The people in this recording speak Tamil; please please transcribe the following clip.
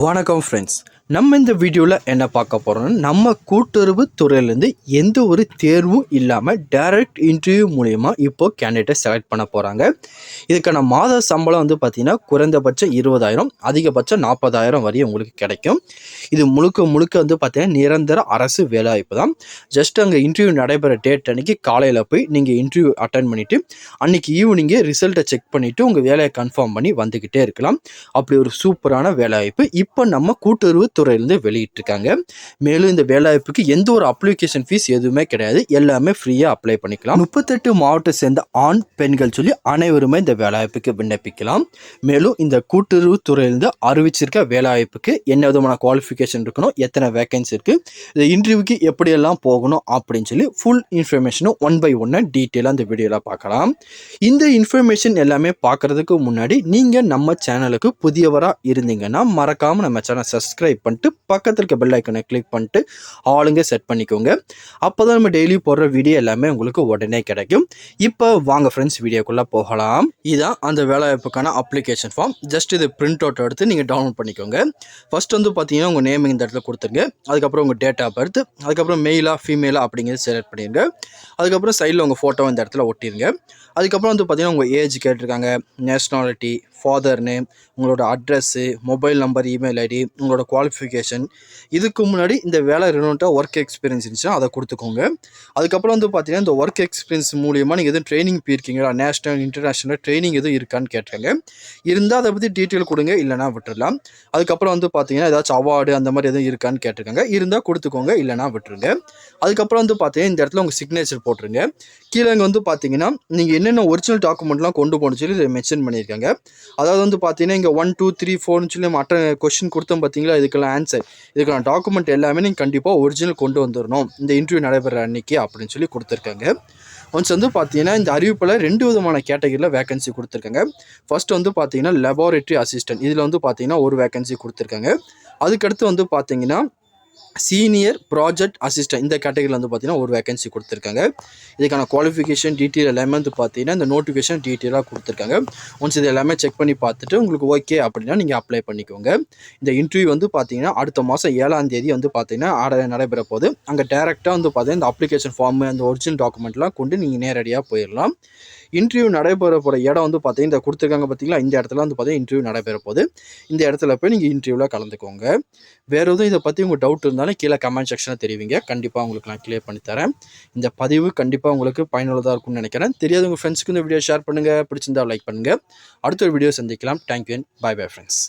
வணக்கம் ஃப்ரெண்ட்ஸ் நம்ம இந்த வீடியோவில் என்ன பார்க்க போகிறோம்னா நம்ம கூட்டுறவு துறையிலேருந்து எந்த ஒரு தேர்வும் இல்லாமல் டைரக்ட் இன்டர்வியூ மூலயமா இப்போது கேண்டிடேட்டை செலக்ட் பண்ண போகிறாங்க இதுக்கான மாத சம்பளம் வந்து பார்த்திங்கன்னா குறைந்தபட்சம் இருபதாயிரம் அதிகபட்சம் நாற்பதாயிரம் வரையும் உங்களுக்கு கிடைக்கும். இது முழுக்க முழுக்க வந்து பார்த்திங்கன்னா நிரந்தர அரசு வேலைவாய்ப்பு தான். ஜஸ்ட் அங்கே இன்டர்வியூ நடைபெற டேட் அன்றைக்கி காலையில் போய் நீங்கள் இன்டர்வியூ அட்டன் பண்ணிவிட்டு அன்றைக்கி ஈவினிங்கே ரிசல்ட்டை செக் பண்ணிவிட்டு உங்கள் வேலையை கன்ஃபார்ம் பண்ணி வந்துக்கிட்டே இருக்கலாம். அப்படி ஒரு சூப்பரான வேலைவாய்ப்பு. இப்போ நம்ம கூட்டுறவு துறையிலேருந்து வெளியிட்டிருக்காங்க. மேலும் இந்த வேலைவாய்ப்புக்கு எந்த ஒரு அப்ளிகேஷன் ஃபீஸ் எதுவுமே கிடையாது. எல்லாமே ஃப்ரீயாக அப்ளை பண்ணிக்கலாம். முப்பத்தெட்டு மாவட்டம் சேர்ந்த ஆண் பெண்கள் சொல்லி அனைவருமே இந்த வேலைவாய்ப்புக்கு விண்ணப்பிக்கலாம். மேலும் இந்த கூட்டுறவு துறையிலிருந்து அறிவிச்சிருக்க வேலைவாய்ப்புக்கு என்ன விதமான குவாலிஃபிகேஷன் இருக்கணும்? எத்தனை வேகன்சி இருக்குது இந்த இன்டர்வியூக்கு எப்படியெல்லாம் போகணும்? அப்படின்னு சொல்லி ஃபுல் இன்ஃபர்மேஷனும் ஒன் பை ஒன்னாக டீட்டெயிலாக அந்த வீடியோவில் பார்க்கலாம். இந்த இன்ஃபர்மேஷன் எல்லாமே பார்க்குறதுக்கு முன்னாடி நீங்கள் நம்ம சேனலுக்கு புதியவராக இருந்தீங்கன்னா மறக்காமல் நம்ம சேனல் சப்ஸ்கிரைப் பண்ணிட்டு பக்கத்தில் இருக்க பெல் ஐக்கனை கிளிக் பண்ணிட்டு ஆளுங்க செட் பண்ணிக்கோங்க. அப்போ தான் நம்ம டெய்லி போடுற வீடியோ எல்லாமே உங்களுக்கு உடனே கிடைக்கும். இப்போ வாங்க ஃப்ரெண்ட்ஸ் வீடியோக்குள்ளே போகலாம். இதான் அந்த வேலைவாய்ப்புக்கான அப்ளிகேஷன் ஃபார்ம் ஜஸ்ட் இது பிரிண்ட் அவுட் எடுத்து நீங்கள் டவுன்லோட் பண்ணிக்கோங்க. ஃபர்ஸ்ட் வந்து பார்த்தீங்கன்னா உங்கள் நேம் இந்த இடத்துல கொடுத்துருங்க. அதுக்கப்புறம் உங்கள் டேட் ஆஃப் பர்த் அதுக்கப்புறம் மெயிலா ஃபீமேலாக அப்படிங்கிறது செலக்ட் பண்ணிடுங்க அதுக்கப்புறம் சைடில் உங்கள் ஃபோட்டோ இந்த இடத்துல ஒட்டிடுங்க அதுக்கப்புறம் வந்து பார்த்தீங்கன்னா உங்கள் ஏஜ் கேட்டிருக்காங்க. நேஷ்னாலிட்டி ஃபாதர் நேம் உங்களோட address mobile number email ID உங்களோட குவாலிஃபிகேஷன் இதுக்கு முன்னாடி இந்த வேலை ரிலவெண்ட்டாக ஒர்க் எக்ஸ்பீரியன்ஸ் இருந்துச்சுன்னா அதை கொடுத்துக்கோங்க. அதுக்கப்புறம் வந்து பார்த்தீங்கன்னா இந்த ஒர்க் எக்ஸ்பீரியன்ஸ் மூலியமாக நீங்கள் எதுவும் ட்ரைனிங் போயிருக்கீங்களா? நேஷனல் இன்டர்நேஷனல் ட்ரைனிங் எதுவும் இருக்கான்னு கேட்டாங்க. இருந்தால் அதை பற்றி டீட்டெயில் கொடுங்க இல்லைனா விட்டுடலாம் அதுக்கப்புறம் வந்து பார்த்தீங்கன்னா ஏதாச்சும் அவார்டு அந்த மாதிரி எதுவும் இருக்கான்னு கேட்டிருக்காங்க. இருந்தால் கொடுத்துக்கோங்க இல்லைனா விட்டுருங்க. அதுக்கப்புறம் வந்து பார்த்தீங்கன்னா இந்த இடத்துல உங்கள் சிக்னேச்சர் போட்டுருங்க. கீழே இங்கே வந்து பார்த்தீங்கன்னா நீங்கள் என்னென்ன ஒரிஜினல் டாக்குமெண்ட்லாம் கொண்டு போகணும்னு சொல்லி மென்ஷன் பண்ணியிருக்காங்க. அதாவது வந்து பார்த்தீங்கன்னா இங்கே ஒன் டூ த்ரீ ஃபோர்னு சொல்லி மற்ற கொஷின் கொடுத்தோம் பார்த்தீங்களா இதுக்கெல்லாம் ஆன்சர் இதுக்கான டாக்குமெண்ட் எல்லாமே நீங்கள் கண்டிப்பாக ஒரிஜினல் கொண்டு வந்துடணும் இந்த இன்டர்வியூ நடைபெற அன்னைக்கு அப்படின்னு சொல்லி கொடுத்துருக்காங்க. ஒன்ஸ் வந்து பார்த்தீங்கன்னா இந்த அறிவிப்பில் ரெண்டு விதமான கேட்டகரியில் வேகன்சி கொடுத்துருக்காங்க. ஃபர்ஸ்ட் வந்து பார்த்தீங்கன்னா லெபார்டரி அசிஸ்டன்ட் இதில் வந்து பார்த்தீங்கன்னா ஒரு வேகன்சி கொடுத்துருக்காங்க. அதுக்கடுத்து வந்து பார்த்தீங்கன்னா சீனியர் ப்ராஜெக்ட் அசிஸ்டன்ட் இந்த கேட்டகரியில் வந்து பார்த்தீங்கன்னா ஒரு வேகன்சி கொடுத்துருக்காங்க. இதுக்கான குவாலிஃபிகேஷன் டீட்டெயில் எல்லாமே வந்து பார்த்தீங்கன்னா இந்த நோட்டிஃபிகேஷன் டீட்டெயிலாக கொடுத்துருக்காங்க. ஒன்ஸ் இது எல்லாமே செக் பண்ணி பார்த்துட்டு உங்களுக்கு ஓகே அப்படின்னா நீங்கள் அப்ளை பண்ணிக்கோங்க. இந்த இன்டர்வியூ வந்து பார்த்தீங்கன்னா அடுத்த மாதம் ஏழாம் தேதி வந்து பார்த்தீங்கன்னா ஆட நடைபெற போது அங்கே டேரெக்டாக வந்து பார்த்தீங்கன்னா இந்த அப்ளிகேஷன் ஃபார்மு அந்த ஒரிஜினல் டாக்குமெண்ட்லாம் கொண்டு நீங்கள் நேரடியாக போயிடலாம். இன்டர்வியூ நடைபெற போகிற இடம் வந்து பார்த்தீங்கன்னா இந்த கொடுத்துருக்காங்க பார்த்தீங்களா இந்த இடத்துல வந்து பார்த்தீங்கன்னா இன்டர்வியூ நடைபெற போது இந்த இடத்துல போய் நீங்கள் இன்டர்வியூவில் கலந்துக்கோங்க. வேறு எதுவும் இதை பற்றி உங்கள் டவுட் இருந்தாலும் கீழே கமெண்ட் செக்ஷனில் தெரிவிங்க. கண்டிப்பாக உங்களுக்கு நான் கிளியர் பண்ணி தரேன். இந்த பதிவு கண்டிப்பாக உங்களுக்கு பயனுள்ளதாக இருக்கும்னு நினைக்கிறேன். தெரியாத உங்கள் ஃப்ரெண்ட்ஸ்க்கு இந்த வீடியோ ஷேர் பண்ணுங்கள் பிடிச்சிருந்தா லைக் பண்ணுங்கள் அடுத்த ஒரு வீடியோ சந்திக்கலாம். Thank you bye bye friends